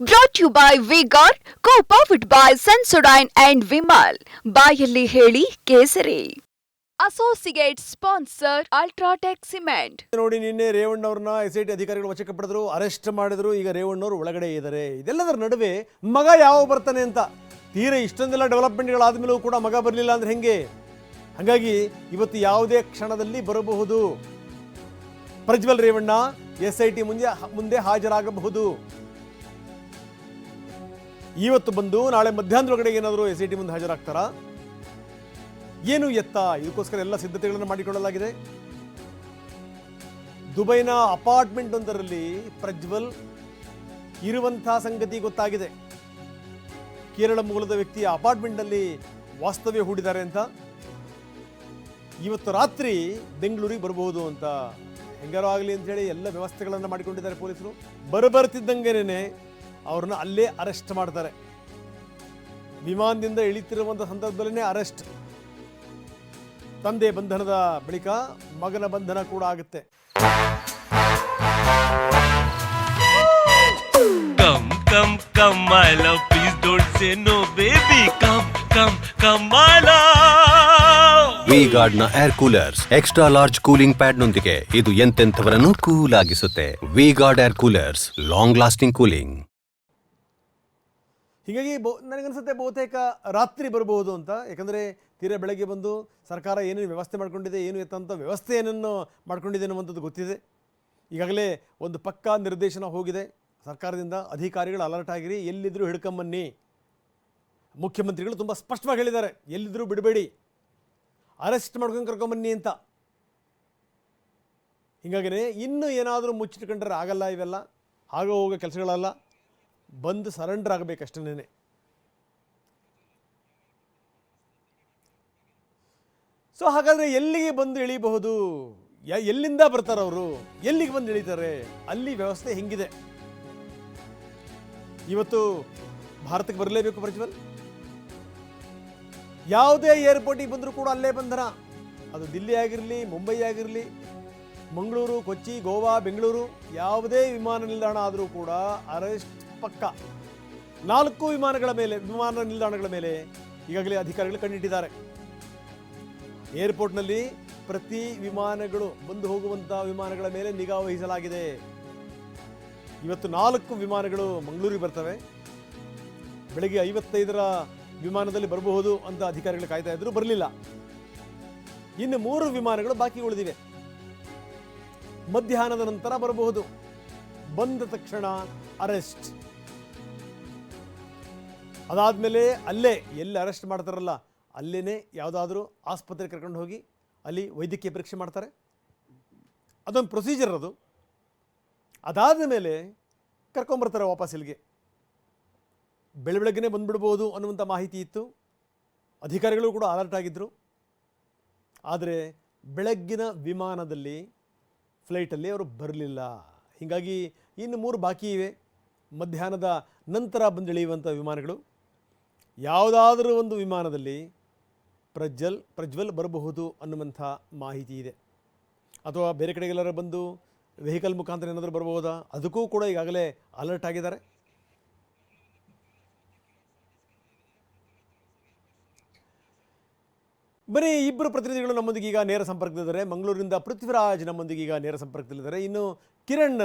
Brought you by V Guard co powered by Sensodyne and Vimal ಬಾಯಲ್ಲಿ ಹೇಳಿ ಕೇಸರಿ. Associate sponsor UltraTech cement ನೋಡಿ ನಿನ್ನೆ ರೇವಣ್ಣವ್ರನ್ನ ಎಸ್ ಐ ಟಿ ಅಧಿಕಾರಿಗಳು ವಶಕ್ಕೆ ಪಡೆದ್ರು, ಅರೆಸ್ಟ್ ಮಾಡಿದ್ರು. ಈಗ ರೇವಣ್ಣವ್ರು ಒಳಗಡೆ ಇದ್ದಾರೆ ಇದೆಲ್ಲದರ ನಡುವೆ ಮಗ ಯಾವ ಬರ್ತಾನೆ ಅಂತ? ತೀರ ಇಷ್ಟೊಂದೆಲ್ಲ ಡೆವಲಪ್ಮೆಂಟ್ಗಳಾದ್ಮೇಲೂ ಕೂಡ ಮಗ ಬರಲಿಲ್ಲ ಅಂದ್ರೆ ಹೆಂಗೆ? ಹಾಗಾಗಿ ಇವತ್ತು ಯಾವುದೇ ಕ್ಷಣದಲ್ಲಿ ಬರಬಹುದು. Prajwal Revanna S I T ಮುಂದೆ ಮುಂದೆ ಹಾಜರಾಗಬಹುದು. ಇವತ್ತು ಬಂದು ನಾಳೆ ಮಧ್ಯಾಹ್ನದೊಳಗಡೆ ಏನಾದರೂ ಎಸ್ ಐ ಮುಂದೆ ಹಾಜರಾಗ್ತಾರಾ? ಏನು ಎತ್ತ? ಇದಕ್ಕೋಸ್ಕರ ಎಲ್ಲ ಸಿದ್ಧತೆಗಳನ್ನು ಮಾಡಿಕೊಳ್ಳಲಾಗಿದೆ. ದುಬೈನ ಅಪಾರ್ಟ್ಮೆಂಟ್ ಒಂದರಲ್ಲಿ ಪ್ರಜ್ವಲ್ ಇರುವಂತಹ ಸಂಗತಿ ಗೊತ್ತಾಗಿದೆ. ಕೇರಳ ಮೂಲದ ವ್ಯಕ್ತಿಯ ಅಪಾರ್ಟ್ಮೆಂಟ್ನಲ್ಲಿ ವಾಸ್ತವ್ಯ ಹೂಡಿದ್ದಾರೆ ಅಂತ. ಇವತ್ತು ರಾತ್ರಿ ಬೆಂಗಳೂರಿಗೆ ಬರಬಹುದು ಅಂತ. ಹೆಂಗಾರು ಆಗಲಿ ಅಂತ ಹೇಳಿ ಎಲ್ಲ ವ್ಯವಸ್ಥೆಗಳನ್ನು ಮಾಡಿಕೊಂಡಿದ್ದಾರೆ ಪೊಲೀಸರು. ಬರಬರ್ತಿದ್ದಂಗೆನೇ ಅವ್ರನ್ನ ಅಲ್ಲೇ ಅರೆಸ್ಟ್ ಮಾಡ್ತಾರೆ. ವಿಮಾನದಿಂದ ಇಳಿತಿರುವಂಥ ಸಂದರ್ಭದಲ್ಲೇ ಅರೆಸ್ಟ್. ತಂದೆ ಬಂಧನದ ಬಳಿಕ ಮಗನ ಬಂಧನ ಕೂಡ ಆಗುತ್ತೆ. Come come come love come, come, my love. V ಗಾರ್ಡ್ನ air coolers extra large cooling pad ನೊಂದಿಗೆ ಇದು ಎಂತೆಂಥವರನ್ನು cool ಆಗಿಸುತ್ತೆ. V Guard air coolers long lasting cooling ಹೀಗಾಗಿ ಬಹು ನನಗನ್ಸುತ್ತೆ ಬಹುತೇಕ ರಾತ್ರಿ ಬರಬಹುದು ಅಂತ. ಯಾಕಂದರೆ ತೀರಾ ಬೆಳಗ್ಗೆ ಬಂದು ಸರ್ಕಾರ ಏನೇನು ವ್ಯವಸ್ಥೆ ಮಾಡ್ಕೊಂಡಿದೆ, ಏನು ಎತ್ತಂಥ ವ್ಯವಸ್ಥೆ ಏನನ್ನು ಮಾಡ್ಕೊಂಡಿದೆ ಅನ್ನುವಂಥದ್ದು ಗೊತ್ತಿದೆ. ಈಗಾಗಲೇ ಒಂದು ಪಕ್ಕಾ ನಿರ್ದೇಶನ ಹೋಗಿದೆ. ಸರ್ಕಾರದಿಂದ ಅಧಿಕಾರಿಗಳು ಅಲರ್ಟ್ ಆಗಿರಿ ಎಲ್ಲಿದ್ದರೂ ಹಿಡ್ಕೊಂಬನ್ನಿ. ಮುಖ್ಯಮಂತ್ರಿಗಳು ತುಂಬ ಸ್ಪಷ್ಟವಾಗಿ ಹೇಳಿದ್ದಾರೆ ಎಲ್ಲಿದ್ದರೂ ಬಿಡಬೇಡಿ. ಅರೆಸ್ಟ್ ಮಾಡ್ಕೊಂಡು ಕರ್ಕೊಂಬನ್ನಿ ಅಂತ. ಹೀಗಾಗಿನೇ ಇನ್ನೂ ಏನಾದರೂ ಮುಚ್ಚಿಟ್ಕೊಂಡ್ರೆ ಆಗಲ್ಲ ಇವೆಲ್ಲ. ಆಗ ಹೋಗೋ ಕೆಲಸಗಳಲ್ಲ. ಬಂದು ಸರೆಂಡರ್ ಆಗಬೇಕಷ್ಟೇನೆ ಸೊ ಹಾಗಾದರೆ ಎಲ್ಲಿಗೆ ಬಂದು ಇಳಿಬಹುದು? ಎಲ್ಲಿಂದ ಬರ್ತಾರೆ ಅವರು? ಎಲ್ಲಿಗೆ ಬಂದು ಇಳಿತಾರೆ? ಅಲ್ಲಿ ವ್ಯವಸ್ಥೆ ಹೆಂಗಿದೆ? ಇವತ್ತು ಭಾರತಕ್ಕೆ ಬರಲೇಬೇಕು ಪ್ರಜ್ವಲ್? ಯಾವುದೇ ಏರ್ಪೋರ್ಟಿಗೆ ಬಂದರೂ ಕೂಡ ಅಲ್ಲೇ ಬಂಧನ. ಅದು ದಿಲ್ಲಿ ಆಗಿರಲಿ, ಮುಂಬೈ ಆಗಿರಲಿ, ಮಂಗಳೂರು, ಕೊಚ್ಚಿ, ಗೋವಾ, ಬೆಂಗಳೂರು, ಯಾವುದೇ ವಿಮಾನ ನಿಲ್ದಾಣ ಆದರೂ ಕೂಡ ಅರೆಸ್ಟ್ ಪಕ್ಕ. ನಾಲ್ಕು ವಿಮಾನಗಳ ಮೇಲೆ, ವಿಮಾನ ನಿಲ್ದಾಣಗಳ ಮೇಲೆ ಈಗಾಗಲೇ ಅಧಿಕಾರಿಗಳು ಕಂಡಿಟ್ಟಿದ್ದಾರೆ ಏರ್ಪೋರ್ಟ್ನಲ್ಲಿ ಪ್ರತಿ ವಿಮಾನಗಳು ಬಂದು ಹೋಗುವಂತಹ ವಿಮಾನಗಳ ಮೇಲೆ ನಿಗಾ ವಹಿಸಲಾಗಿದೆ. ಇವತ್ತು ನಾಲ್ಕು ವಿಮಾನಗಳು ಮಂಗಳೂರಿಗೆ ಬರ್ತವೆ. ಬೆಳಗ್ಗೆ ಐವತ್ತೈದರ ವಿಮಾನದಲ್ಲಿ ಬರಬಹುದು ಅಂತ ಅಧಿಕಾರಿಗಳು ಕಾಯ್ತಾ ಇದ್ರು, ಬರಲಿಲ್ಲ. ಇನ್ನು ಮೂರು ವಿಮಾನಗಳು ಬಾಕಿ ಉಳಿದಿವೆ ಮಧ್ಯಾಹ್ನದ ನಂತರ ಬರಬಹುದು. ಬಂದ ತಕ್ಷಣ ಅರೆಸ್ಟ್. ಅದಾದಮೇಲೆ ಅಲ್ಲೇ ಎಲ್ಲಿ ಅರೆಸ್ಟ್ ಮಾಡ್ತಾರಲ್ಲ ಅಲ್ಲೇ ಯಾವುದಾದ್ರೂ ಆಸ್ಪತ್ರೆಗೆ ಕರ್ಕೊಂಡು ಹೋಗಿ ಅಲ್ಲಿ ವೈದ್ಯಕೀಯ ಪರೀಕ್ಷೆ ಮಾಡ್ತಾರೆ. ಅದೊಂದು ಪ್ರೊಸೀಜರ್ ಅದು. ಅದಾದ ಮೇಲೆ ಕರ್ಕೊಂಬರ್ತಾರೆ ವಾಪಸ್ ಇಲ್ಲಿಗೆ. ಬೆಳ ಬೆಳಗ್ಗೆನೇ ಬಂದ್ಬಿಡ್ಬೋದು ಅನ್ನುವಂಥ ಮಾಹಿತಿ ಇತ್ತು. ಅಧಿಕಾರಿಗಳು ಕೂಡ ಅಲರ್ಟ್ ಆಗಿದ್ದರು ಆದರೆ ಬೆಳಗ್ಗಿನ ವಿಮಾನದಲ್ಲಿ ಫ್ಲೈಟಲ್ಲಿ ಅವರು ಬರಲಿಲ್ಲ. ಹೀಗಾಗಿ ಇನ್ನು ಮೂರು ಬಾಕಿ ಇವೆ. ಮಧ್ಯಾಹ್ನದ ನಂತರ ಬಂದಿಳಿಯುವಂಥ ವಿಮಾನಗಳು. ಯಾವುದಾದರೂ ಒಂದು ವಿಮಾನದಲ್ಲಿ ಪ್ರಜ್ವಲ್ ಪ್ರಜ್ವಲ್ ಬರಬಹುದು ಅನ್ನುವಂಥ ಮಾಹಿತಿ ಇದೆ. ಅಥವಾ ಬೇರೆ ಕಡೆಗೆಲ್ಲರೂ ಬಂದು ವೆಹಿಕಲ್ ಮುಖಾಂತರ ಏನಾದರೂ ಬರಬಹುದಾ? ಅದಕ್ಕೂ ಕೂಡ ಈಗಾಗಲೇ ಅಲರ್ಟ್ ಆಗಿದ್ದಾರೆ. ಬರೀ ಇಬ್ಬರು ಪ್ರತಿನಿಧಿಗಳು ನಮ್ಮೊಂದಿಗೆ ಈಗ ನೇರ ಸಂಪರ್ಕದಲ್ಲಿದ್ದಾರೆ. ಮಂಗಳೂರಿನಿಂದ ಪೃಥ್ವಿರಾಜ್ ನಮ್ಮೊಂದಿಗೆ ಈಗ ನೇರ ಸಂಪರ್ಕದಲ್ಲಿದ್ದಾರೆ. ಇನ್ನು ಕಿರಣ್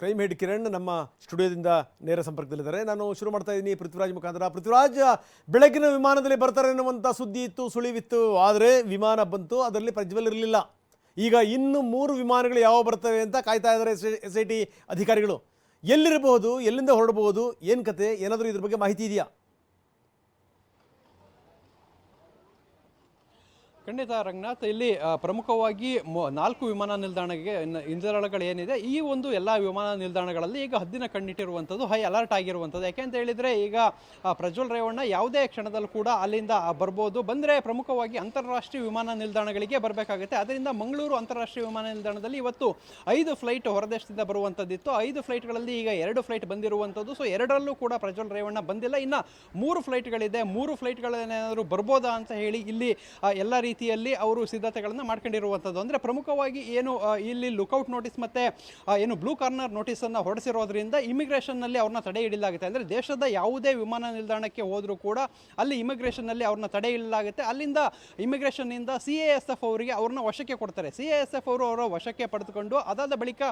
ಕ್ರೈಮ್ ಹೆಡ್ ಕಿರಣ್ ನಮ್ಮ ಸ್ಟುಡಿಯೋದಿಂದ ನೇರ ಸಂಪರ್ಕದಲ್ಲಿದ್ದಾರೆ. ನಾನು ಶುರು ಮಾಡ್ತಾ ಇದ್ದೀನಿ ಪೃಥ್ವಿರಾಜ್ ಮುಖಾಂತರ. ಪೃಥ್ವಿರಾಜ್, ಬೆಳಗಿನ ವಿಮಾನದಲ್ಲಿ ಬರ್ತಾರೆ ಅನ್ನುವಂಥ ಸುದ್ದಿ ಇತ್ತು, ಸುಳಿವಿತ್ತು. ಆದರೆ ವಿಮಾನ ಬಂತು, ಅದರಲ್ಲಿ ಪ್ರಜ್ವಲ್ ಇರಲಿಲ್ಲ ಈಗ ಇನ್ನು ಮೂರು ವಿಮಾನಗಳು ಯಾವ ಬರ್ತವೆ ಅಂತ ಕಾಯ್ತಾ ಇದ್ದಾರೆ ಎಸ್ ಐ ಟಿ ಅಧಿಕಾರಿಗಳು. ಎಲ್ಲಿರಬಹುದು, ಎಲ್ಲಿಂದ ಹೊರಡಬಹುದು, ಏನು ಕತೆ, ಏನಾದರೂ ಇದ್ರ ಬಗ್ಗೆ ಮಾಹಿತಿ ಇದೆಯಾ? ಖಂಡಿತ ರಂಗನಾಥ್, ಇಲ್ಲಿ ಪ್ರಮುಖವಾಗಿ ನಾಲ್ಕು ವಿಮಾನ ನಿಲ್ದಾಣಕ್ಕೆ ಏನಿದೆ, ಈ ಒಂದು ಎಲ್ಲ ವಿಮಾನ ನಿಲ್ದಾಣಗಳಲ್ಲಿ ಈಗ ಹದ್ದಿನ ಕಣ್ಣಿಟ್ಟಿರುವಂಥದ್ದು ಹೈ ಅಲರ್ಟ್ ಆಗಿರುವಂಥದ್ದು. ಯಾಕೆಂತ ಹೇಳಿದರೆ, ಈಗ ಪ್ರಜ್ವಲ್ ರೇವಣ್ಣ ಯಾವುದೇ ಕ್ಷಣದಲ್ಲೂ ಕೂಡ ಅಲ್ಲಿಂದ ಬರ್ಬೋದು. ಬಂದರೆ ಪ್ರಮುಖವಾಗಿ ಅಂತಾರಾಷ್ಟ್ರೀಯ ವಿಮಾನ ನಿಲ್ದಾಣಗಳಿಗೆ ಬರಬೇಕಾಗುತ್ತೆ. ಅದರಿಂದ ಮಂಗಳೂರು ಅಂತಾರಾಷ್ಟ್ರೀಯ ವಿಮಾನ ನಿಲ್ದಾಣದಲ್ಲಿ ಇವತ್ತು ಐದು ಫ್ಲೈಟ್ ಹೊರದೇಶದಿಂದ ಬರುವಂಥದ್ದಿತ್ತು. ಐದು ಫ್ಲೈಟ್ಗಳಲ್ಲಿ ಈಗ ಎರಡು ಫ್ಲೈಟ್ ಬಂದಿರುವಂಥದ್ದು. ಸೊ, ಎರಡರಲ್ಲೂ ಕೂಡ ಪ್ರಜ್ವಲ್ ರೇವಣ್ಣ ಬಂದಿಲ್ಲ. ಇನ್ನು ಮೂರು ಫ್ಲೈಟ್ಗಳಿದೆ. ಮೂರು ಫ್ಲೈಟ್ಗಳೇನಾದರೂ ಬರ್ಬೋದಾ ಅಂತ ಹೇಳಿ ಇಲ್ಲಿ ಎಲ್ಲ ರೀತಿಯ ರೀತಿಯಲ್ಲಿ ಅವರು ಸಿದ್ಧತೆಗಳನ್ನು ಮಾಡ್ಕೊಂಡಿರುವಂಥದ್ದು. ಅಂದರೆ ಪ್ರಮುಖವಾಗಿ ಏನು ಇಲ್ಲಿ ಲುಕೌಟ್ ನೋಟಿಸ್ ಮತ್ತು ಏನು ಬ್ಲೂ ಕಾರ್ನರ್ ನೋಟಿಸನ್ನು ಹೊರಡಿಸಿರೋದ್ರಿಂದ ಇಮಿಗ್ರೇಷನ್ನಲ್ಲಿ ಅವ್ರನ್ನ ತಡೆ ಹಿಡಿಲಾಗುತ್ತೆ. ಅಂದರೆ ದೇಶದ ಯಾವುದೇ ವಿಮಾನ ನಿಲ್ದಾಣಕ್ಕೆ ಹೋದರೂ ಕೂಡ ಅಲ್ಲಿ ಇಮಿಗ್ರೇಷನ್ನಲ್ಲಿ ಅವ್ರನ್ನ ತಡೆ ಇಡಲಾಗುತ್ತೆ ಅಲ್ಲಿಂದ ಇಮಿಗ್ರೇಷನ್ನಿಂದ ಸಿ ಎ ಎಸ್ ಎಫ್ ಅವರಿಗೆ ಅವ್ರನ್ನ ವಶಕ್ಕೆ ಕೊಡ್ತಾರೆ. ಸಿ ಎ ಎಸ್ ಎಫ್ ಅವರು ಅವರ ವಶಕ್ಕೆ ಪಡೆದುಕೊಂಡು ಅದಾದ ಬಳಿಕ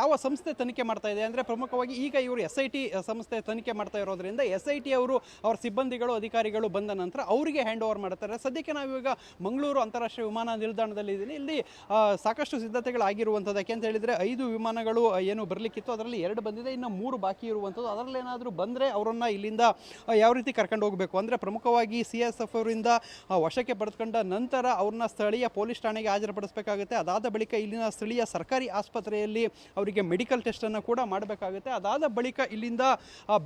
ಯಾವ ಸಂಸ್ಥೆ ತನಿಖೆ ಮಾಡ್ತಾ ಇದೆ? ಅಂದರೆ ಪ್ರಮುಖವಾಗಿ ಈಗ ಇವರು ಎಸ್ ಐ ಟಿ ಸಂಸ್ಥೆ ತನಿಖೆ ಮಾಡ್ತಾ ಇರೋದ್ರಿಂದ ಎಸ್ ಐ ಟಿ ಅವರು ಅವರ ಸಿಬ್ಬಂದಿಗಳು, ಅಧಿಕಾರಿಗಳು ಬಂದ ನಂತರ ಅವರಿಗೆ ಹ್ಯಾಂಡ್ ಓವರ್ ಮಾಡ್ತಾರೆ. ಸದ್ಯಕ್ಕೆ ನಾವೀಗ ಮಂಗಳೂರು ಅಂತಾರಾಷ್ಟ್ರೀಯ ವಿಮಾನ ನಿಲ್ದಾಣದಲ್ಲಿ ಇದ್ದೀನಿ ಇಲ್ಲಿ ಸಾಕಷ್ಟು ಸಿದ್ಧತೆಗಳು ಆಗಿರುವಂಥದ್ದು ಯಾಕೆಂತ ಹೇಳಿದರೆ ಐದು ವಿಮಾನಗಳು ಏನು ಬರಲಿಕ್ಕಿತ್ತು. ಅದರಲ್ಲಿ ಎರಡು ಬಂದಿದೆ, ಇನ್ನು ಮೂರು ಬಾಕಿ ಇರುವಂಥದ್ದು. ಅದರಲ್ಲಿ ಏನಾದರೂ ಬಂದರೆ ಅವರನ್ನು ಇಲ್ಲಿಂದ ಯಾವ ರೀತಿ ಕರ್ಕೊಂಡು ಹೋಗಬೇಕು? ಅಂದರೆ ಪ್ರಮುಖವಾಗಿ ಸಿ ಎಸ್ ಎಫ್ ಅವರಿಂದ ವಶಕ್ಕೆ ಪಡೆದುಕೊಂಡ ನಂತರ ಅವ್ರನ್ನ ಸ್ಥಳೀಯ ಪೊಲೀಸ್ ಠಾಣೆಗೆ ಹಾಜರುಪಡಿಸಬೇಕಾಗುತ್ತೆ. ಅದಾದ ಬಳಿಕ ಇಲ್ಲಿನ ಸ್ಥಳೀಯ ಸರ್ಕಾರಿ ಆಸ್ಪತ್ರೆಯಲ್ಲಿ ಅವರಿಗೆ ಮೆಡಿಕಲ್ ಟೆಸ್ಟನ್ನು ಕೂಡ ಮಾಡಬೇಕಾಗುತ್ತೆ. ಅದಾದ ಬಳಿಕ ಇಲ್ಲಿಂದ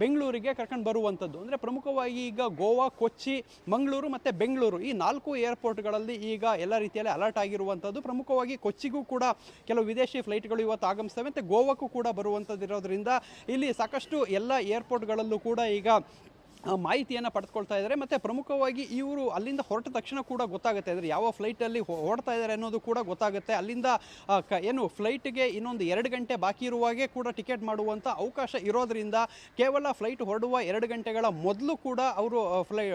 ಬೆಂಗಳೂರಿಗೆ ಕರ್ಕೊಂಡು ಬರುವಂಥದ್ದು. ಅಂದರೆ ಪ್ರಮುಖವಾಗಿ ಈಗ ಗೋವಾ, ಕೊಚ್ಚಿ, ಮಂಗಳೂರು ಮತ್ತು ಬೆಂಗಳೂರು ಈ ನಾಲ್ಕು ಏರ್ಪೋರ್ಟ್ಗಳಲ್ಲಿ ಈಗ ಎಲ್ಲ ರೀತಿಯಲ್ಲಿ ಅಲರ್ಟ್ ಆಗಿರುವಂಥದ್ದು ಪ್ರಮುಖವಾಗಿ ಕೊಚ್ಚಿಗೂ ಕೂಡ ಕೆಲವು ವಿದೇಶಿ ಫ್ಲೈಟ್ಗಳು ಇವತ್ತು ಆಗಮಿಸ್ತವೆ. ಮತ್ತು ಗೋವಾಕ್ಕೂ ಕೂಡ ಬರುವಂಥದ್ದು ಇರೋದ್ರಿಂದ ಇಲ್ಲಿ ಸಾಕಷ್ಟು ಎಲ್ಲ ಏರ್ಪೋರ್ಟ್ಗಳಲ್ಲೂ ಕೂಡ ಈಗ ಮಾಹಿತಿಯನ್ನು ಪಡೆದುಕೊಳ್ತಾ ಇದ್ದಾರೆ. ಮತ್ತು ಪ್ರಮುಖವಾಗಿ ಇವರು ಅಲ್ಲಿಂದ ಹೊರಟ ತಕ್ಷಣ ಕೂಡ ಗೊತ್ತಾಗುತ್ತೆ. ಅಂದರೆ ಯಾವ ಫ್ಲೈಟಲ್ಲಿ ಹೊರಡ್ತಾ ಇದ್ದಾರೆ ಅನ್ನೋದು ಕೂಡ ಗೊತ್ತಾಗುತ್ತೆ. ಅಲ್ಲಿಂದ ಕ, ಏನು ಫ್ಲೈಟ್ಗೆ ಇನ್ನೊಂದು ಎರಡು ಗಂಟೆ ಬಾಕಿ ಇರುವಾಗೆ ಕೂಡ ಟಿಕೆಟ್ ಮಾಡುವಂಥ ಅವಕಾಶ ಇರೋದ್ರಿಂದ ಕೇವಲ ಫ್ಲೈಟ್ ಹೊರಡುವ ಎರಡು ಗಂಟೆಗಳ ಮೊದಲು ಕೂಡ ಅವರು ಫ್ಲೈ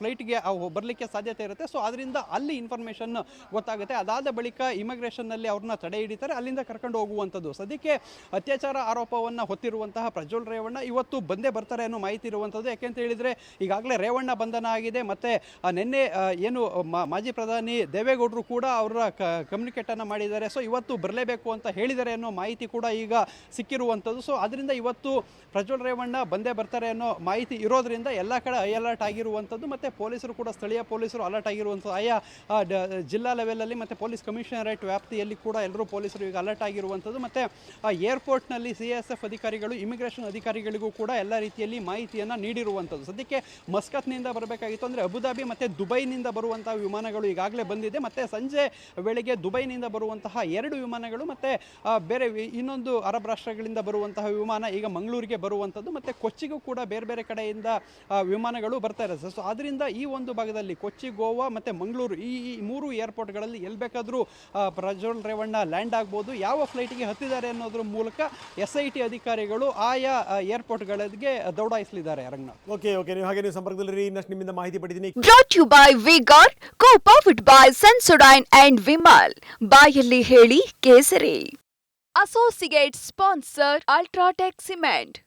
ಫ್ಲೈಟ್ಗೆ ಬರಲಿಕ್ಕೆ ಸಾಧ್ಯತೆ ಇರುತ್ತೆ. ಸೊ ಅದರಿಂದ ಅಲ್ಲಿ ಇನ್ಫಾರ್ಮೇಷನ್ ಗೊತ್ತಾಗುತ್ತೆ. ಅದಾದ ಬಳಿಕ ಇಮಿಗ್ರೇಷನ್ನಲ್ಲಿ ಅವ್ರನ್ನ ತಡೆ ಹಿಡಿತಾರೆ. ಅಲ್ಲಿಂದ ಕರ್ಕೊಂಡು ಹೋಗುವಂಥದ್ದು. ಸದ್ಯಕ್ಕೆ ಅತ್ಯಾಚಾರ ಆರೋಪವನ್ನು ಹೊತ್ತಿರುವಂತಹ ಪ್ರಜ್ವಲ್ ರೇವಣ್ಣ ಇವತ್ತು ಬಂದೇ ಬರ್ತಾರೆ ಅನ್ನೋ ಮಾಹಿತಿ ಇರುವಂಥದ್ದು. ಯಾಕೆಂತ ಹೇಳಿದರೆ ಈಗಾಗಲೇ ರೇವಣ್ಣ ಬಂಧನ ಆಗಿದೆ. ಮತ್ತು ನಿನ್ನೆ ಏನು ಮಾಜಿ ಪ್ರಧಾನಿ ದೇವೇಗೌಡರು ಕೂಡ ಅವರ ಕಮ್ಯುನಿಕೇಟನ್ನು ಮಾಡಿದ್ದಾರೆ. ಸೊ ಇವತ್ತು ಬರಲೇಬೇಕು ಅಂತ ಹೇಳಿದ್ದಾರೆ ಅನ್ನೋ ಮಾಹಿತಿ ಕೂಡ ಈಗ ಸಿಕ್ಕಿರುವಂಥದ್ದು. ಸೊ ಅದರಿಂದ ಇವತ್ತು ಪ್ರಜ್ವಲ್ ರೇವಣ್ಣ ಬಂದೇ ಬರ್ತಾರೆ ಅನ್ನೋ ಮಾಹಿತಿ ಇರೋದ್ರಿಂದ ಎಲ್ಲ ಕಡೆ ಐ ಅಲರ್ಟ್ ಆಗಿರುವಂಥದ್ದು. ಮತ್ತು, ಪೊಲೀಸರು ಕೂಡ, ಸ್ಥಳೀಯ ಪೊಲೀಸರು ಅಲರ್ಟ್ ಆಗಿರುವಂಥದ್ದು. ಆಯಾ ಜಿಲ್ಲಾ ಲೆವೆಲಲ್ಲಿ ಮತ್ತು ಪೊಲೀಸ್ ಕಮಿಷನರೇಟ್ ವ್ಯಾಪ್ತಿಯಲ್ಲಿ ಕೂಡ ಎಲ್ಲರೂ ಪೊಲೀಸರು ಈಗ ಅಲರ್ಟ್ ಆಗಿರುವಂಥದ್ದು. ಮತ್ತು ಏರ್ಪೋರ್ಟ್ನಲ್ಲಿ ಸಿ ಎಸ್ ಎಫ್ ಅಧಿಕಾರಿಗಳು, ಇಮಿಗ್ರೇಷನ್ ಅಧಿಕಾರಿಗಳಿಗೂ ಕೂಡ ಎಲ್ಲ ರೀತಿಯಲ್ಲಿ ಮಾಹಿತಿಯನ್ನು ನೀಡಿರುವಂಥದ್ದು. ಸದ್ಯಕ್ಕೆ ಮಸ್ಕತ್ನಿಂದ ಬರಬೇಕಾಗಿತ್ತು ಅಂದರೆ ಅಬುದಾಬಿ ಮತ್ತು ದುಬೈನಿಂದ ಬರುವಂಥ ವಿಮಾನಗಳು ಈಗಾಗಲೇ ಬಂದಿದೆ. ಮತ್ತು ಸಂಜೆ ವೇಳೆಗೆ ದುಬೈನಿಂದ ಬರುವಂತಹ ಎರಡು ವಿಮಾನಗಳು ಮತ್ತು ಬೇರೆ ಇನ್ನೊಂದು ಅರಬ್ ರಾಷ್ಟ್ರಗಳಿಂದ ಬರುವಂತಹ ವಿಮಾನ ಈಗ ಮಂಗಳೂರಿಗೆ ಬರುವಂಥದ್ದು. ಮತ್ತು ಕೊಚ್ಚಿಗೂ ಕೂಡ ಬೇರೆ ಬೇರೆ ಕಡೆಯಿಂದ ವಿಮಾನಗಳು ಬರ್ತಾ ಇರುತ್ತೆ ಸೊ ಅದರಿಂದ ಈ ಒಂದು ಭಾಗದಲ್ಲಿ ಕೊಚ್ಚಿ, ಗೋವಾ ಮತ್ತು ಮಂಗಳೂರು ಈ ಈ ಮೂರು ಏರ್ಪೋರ್ಟ್ಗಳಲ್ಲಿ ಎಲ್ಲಿ ಬೇಕಾದರೂ ಪ್ರಜ್ವಲ್ ರೇವಣ್ಣ ಲ್ಯಾಂಡ್ ಆಗ್ಬೋದು. ಯಾವ ಫ್ಲೈಟಿಗೆ ಹತ್ತಿದ್ದಾರೆ ಅನ್ನೋದ್ರ ಮೂಲಕ ಎಸ್ ಐ ಟಿ ಅಧಿಕಾರಿಗಳು ಆಯಾ ಏರ್ಪೋರ್ಟ್ಗಳಿಗೆ ದೌಡಾಯಿಸಲಿದ್ದಾರೆ ರಂಗನಾಥ್ ಓಕೆ ಓಕೆ ನೀವು ಹಾಗೆ ನೀವು ಸಂಪರ್ಕದಲ್ಲಿ ಇನ್ನಷ್ಟು ನಿಮ್ಮಿಂದ ಮಾಹಿತಿ ಪಡೆದೀನಿ brought you by V Guard co powered by Sensodyne and Vimal ಬಾಯಲ್ಲಿ ಹೇಳಿ ಕೇಸರಿ. Associate sponsor UltraTech cement